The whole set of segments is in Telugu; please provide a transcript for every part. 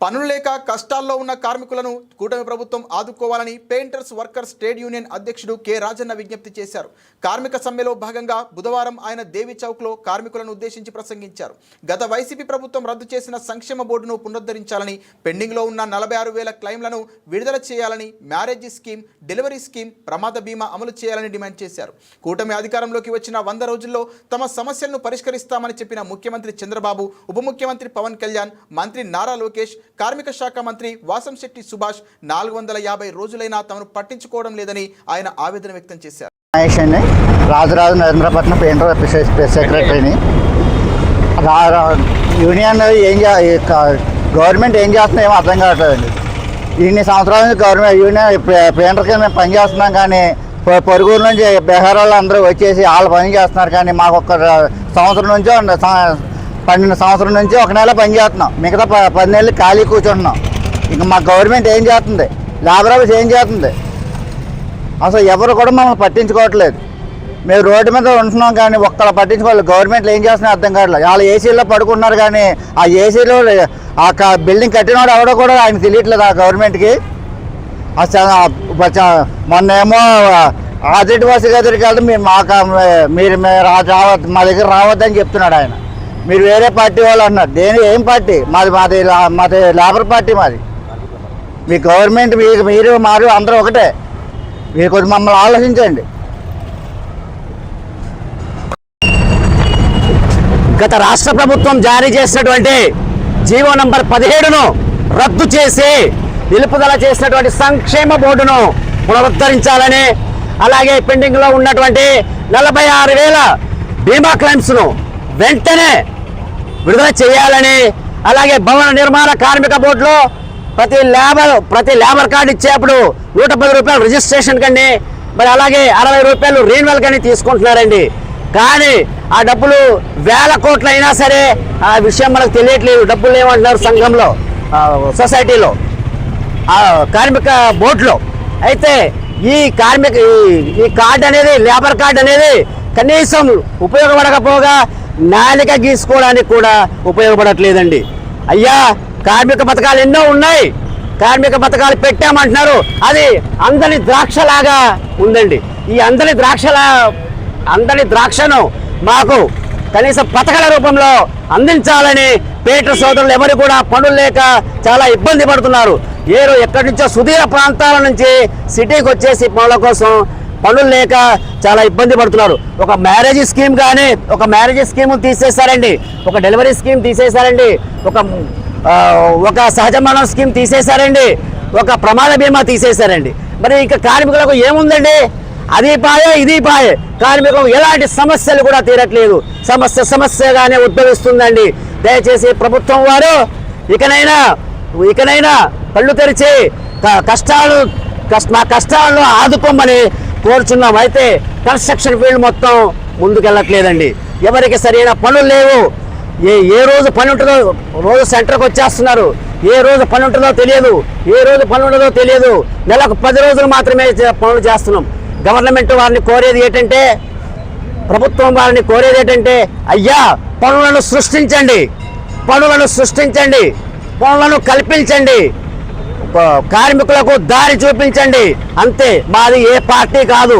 పనులు లేక కష్టాల్లో ఉన్న కార్మికులను కూటమి ప్రభుత్వం ఆదుకోవాలని పెయింటర్స్ వర్కర్స్ ట్రేడ్ యూనియన్ అధ్యక్షుడు కె రాజన్న విజ్ఞప్తి చేశారు. కార్మిక సమ్మెలో భాగంగా బుధవారం ఆయన దేవి చౌక్లో కార్మికులను ఉద్దేశించి ప్రసంగించారు. గత వైసీపీ ప్రభుత్వం రద్దు చేసిన సంక్షేమ బోర్డును పునరుద్ధరించాలని పెండింగ్లో ఉన్న నలభై ఆరు వేల క్లెయిమ్లను విడుదల చేయాలని మ్యారేజ్ స్కీమ్ డెలివరీ స్కీమ్ ప్రమాద బీమా అమలు చేయాలని డిమాండ్ చేశారు. కూటమి అధికారంలోకి వచ్చిన వంద రోజుల్లో తమ సమస్యలను పరిష్కరిస్తామని చెప్పిన ముఖ్యమంత్రి చంద్రబాబు ఉప ముఖ్యమంత్రి పవన్ కళ్యాణ్ మంత్రి నారా లోకేష్ కార్మిక శాఖ మంత్రి వాసంశెట్టి సుభాష్ నాలుగు వందల యాభై రోజులైనా తమను పట్టించుకోవడం లేదని ఆయన ఆవేదన వ్యక్తం చేశారు. మహేష్ రాజరాజు నరేంద్రపట్నం పెయింటర్ ప్రెస్ సెక్రటరీని. రా- యూనియన్ ఏం గవర్నమెంట్ ఏం చేస్తున్నా ఏమో అర్థం కావట్లేదండి. ఇన్ని సంవత్సరాల నుంచి గవర్నమెంట్ యూనియన్ పె- కింద మేము పనిచేస్తున్నాం కానీ పొరుగురు నుంచి బీహార్ వాళ్ళు అందరూ వచ్చేసి వాళ్ళు పని చేస్తున్నారు కానీ మాకు ఒక సంవత్సరం నుంచో పన్నెండు సంవత్సరం నుంచి ఒక నెల పని చేస్తున్నాం. మిగతా ప- పది నెలలు ఖాళీ కూర్చుంటున్నాం. ఇంకా మా గవర్నమెంట్ ఏం చేస్తుంది? లేబర్ ఆఫీస్ ఏం చేస్తుంది? అసలు ఎవరు కూడా మమ్మల్ని పట్టించుకోవట్లేదు. మేము రోడ్డు మీద ఉంటున్నాం కానీ ఒక్కళ్ళు పట్టించుకోవాలి గవర్నమెంట్ ఏం చేస్తున్నా అర్థం కావట్లేదు. వాళ్ళు ఏసీలో పడుకున్నారు కానీ ఆ ఏసీలో ఆ బిల్డింగ్ కట్టినవాడు ఎవడో కూడా ఆయన తెలియట్లేదు ఆ గవర్నమెంట్కి. అసలు మొన్న ఏమో ఆదిటి బస్సు దగ్గరికి వెళ్తే మీరు మాకు మీరు మీరు రావద్దు మా దగ్గర రావద్దని చెప్తున్నాడు ఆయన. మీరు వేరే పార్టీ వాళ్ళు అన్నారు. దేని ఏం పార్టీ? మాది మాది లా- మాది లేబర్ పార్టీ మాది. మీ గవర్నమెంట్ మీకు మీరు మారు అందరూ ఒకటే. మీరు కొంచెం మమ్మల్ని ఆలోచించండి. గత రాష్ట్ర ప్రభుత్వం జారీ చేసినటువంటి జీవో నంబర్ పదిహేడును రద్దు చేసి నిలుపుదల చేసినటువంటి సంక్షేమ బోర్డును పునరుద్ధరించాలని అలాగే పెండింగ్లో ఉన్నటువంటి నలభై ఆరు వేల బీమా క్లైమ్స్ను వెంటనే విడుదల చేయాలని అలాగే భవన నిర్మాణ కార్మిక బోర్డులో ప్రతి లేబర్ ప్రతి లేబర్ కార్డు ఇచ్చేప్పుడు నూట పది రూపాయలు రిజిస్ట్రేషన్ కండి. మరి అలాగే అరవై రూపాయలు రీన్వెల్ కానీ తీసుకుంటున్నారండి. కానీ ఆ డబ్బులు వేల కోట్లు అయినా సరే ఆ విషయం మనకు తెలియట్లేదు. డబ్బులు ఏమంటున్నారు సంఘంలో సొసైటీలో కార్మిక బోర్డులో. అయితే ఈ కార్మిక ఈ కార్డు అనేది లేబర్ కార్డు అనేది కనీసం ఉపయోగపడకపోగా నాలిక గీసుకోవడానికి కూడా ఉపయోగపడట్లేదండి. అయ్యా కార్మిక పథకాలు ఎన్నో ఉన్నాయి. కార్మిక పథకాలు పెట్టామంటున్నారు. అది అందని ద్రాక్షలాగా ఉందండి. ఈ అందని ద్రాక్షల అందని ద్రాక్షను మాకు కనీసం పథకాల రూపంలో అందించాలని పేటర్ సోదరులు ఎవరు కూడా పనులు లేక చాలా ఇబ్బంది పడుతున్నారు. ఏరు ఎక్కడి నుంచో సుదీర ప్రాంతాల నుంచి సిటీకి వచ్చేసి పనుల కోసం పనులు లేక చాలా ఇబ్బంది పడుతున్నారు. ఒక మ్యారేజ్ స్కీమ్ కానీ ఒక మ్యారేజ్ స్కీమ్ తీసేశారండి. ఒక డెలివరీ స్కీమ్ తీసేశారండి. ఒక ఒక సహజ స్కీమ్ తీసేశారండి. ఒక ప్రమాద బీమా తీసేశారండి. మరి ఇంకా కార్మికులకు ఏముందండి? అది పాయే ఇది పాయే. కార్మికులకు ఎలాంటి సమస్యలు కూడా తీరట్లేదు. సమస్య సమస్యగానే ఉద్భవిస్తుందండి. దయచేసి ప్రభుత్వం వారు ఇకనైనా ఇకనైనా కళ్ళు తెరిచి క- కష్టాలు కష్ట మా కష్టాలను ఆదుకోమని కోరుచున్నాం అయితే కన్స్ట్రక్షన్ ఫీల్డ్ మొత్తం ముందుకెళ్ళట్లేదండి. ఎవరికి సరైన పనులు లేవు. ఏ ఏ రోజు పని ఉంటుందో రోజు సెంటర్కి వచ్చేస్తున్నారు. ఏ రోజు పని ఉంటుందో తెలియదు. ఏ రోజు పని ఉండదో తెలియదు. నెలకు పది రోజులు మాత్రమే చే- పనులు చేస్తున్నాం. గవర్నమెంట్ వారిని కోరేది ఏంటంటే ప్రభుత్వం వారిని కోరేది ఏంటంటే అయ్యా పనులను సృష్టించండి. పనులను సృష్టించండి. పనులను కల్పించండి. కార్మికులకు దారి చూపించండి. అంతే మాది ఏ పార్టీ కాదు.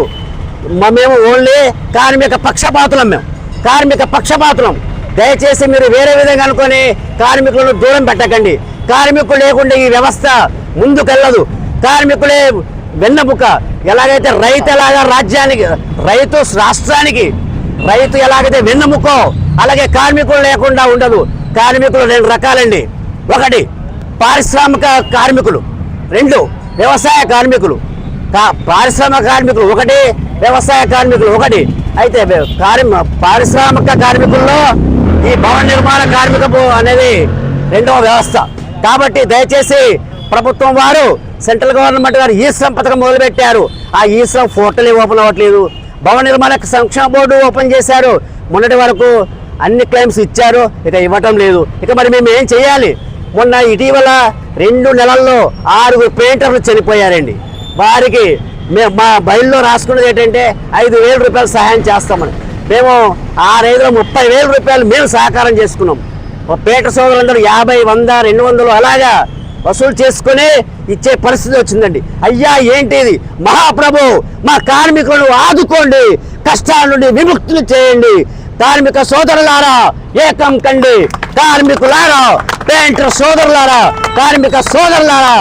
మేము ఓన్లీ కార్మిక పక్షపాతులం మేము. కార్మిక పక్షపాతులం. దయచేసి మీరు వేరే విధంగా అనుకొని కార్మికులను దూరం పెట్టకండి. కార్మికులు లేకుండా ఈ వ్యవస్థ ముందుకెళ్ళదు. కార్మికులే వెన్నముక. ఎలాగైతే రైతు ఎలాగా రాజ్యానికి రైతు రాష్ట్రానికి రైతు ఎలాగైతే వెన్నముకో అలాగే కార్మికులు లేకుండా ఉండదు. కార్మికులు రెండు రకాలండి. ఒకటి పారిశ్రామిక కార్మికులు. రెండు వ్యవసాయ కార్మికులు. పారిశ్రామిక కార్మికులు ఒకటి వ్యవసాయ కార్మికులు ఒకటి. అయితే కార్మి పారిశ్రామిక కార్మికుల్లో ఈ భవన నిర్మాణ కార్మిక అనేది రెండవ వ్యవస్థ. కాబట్టి దయచేసి ప్రభుత్వం వారు సెంట్రల్ గవర్నమెంట్ గారు ఈ శ్రమ్ పథకం మొదలుపెట్టారు. ఆ ఈ శ్రమ్ పోర్టల్ ఓపెన్ అవ్వట్లేదు. భవన నిర్మాణ సంక్షేమ బోర్డు ఓపెన్ చేశారు. మొన్నటి వరకు అన్ని క్లెయిమ్స్ ఇచ్చారు. ఇక ఇవ్వటం లేదు. ఇక మరి మేము ఏం చేయాలి? మొన్న ఇటీవల రెండు నెలల్లో ఆరుగురు పెయింటర్లు చనిపోయారండి. వారికి మేము మా బయల్లో రాసుకున్నది ఏంటంటే ఐదు వేల రూపాయలు సహాయం చేస్తామని. మేము ఆరైదులో ముప్పై వేల రూపాయలు మేము సహకారం చేసుకున్నాం. పేట సోదరులందరూ యాభై వంద రెండు వందలు అలాగా వసూలు చేసుకుని ఇచ్చే పరిస్థితి వచ్చిందండి. అయ్యా ఏంటి ఇది? మహాప్రభు మా కార్మికులను ఆదుకోండి కష్టాల నుండి విముక్తులు చేయండి. కార్మిక సోదరులారా ఏకం కండి. కార్మికులారా పెయింటర్ సోదరులారా కార్మిక సోదరులారా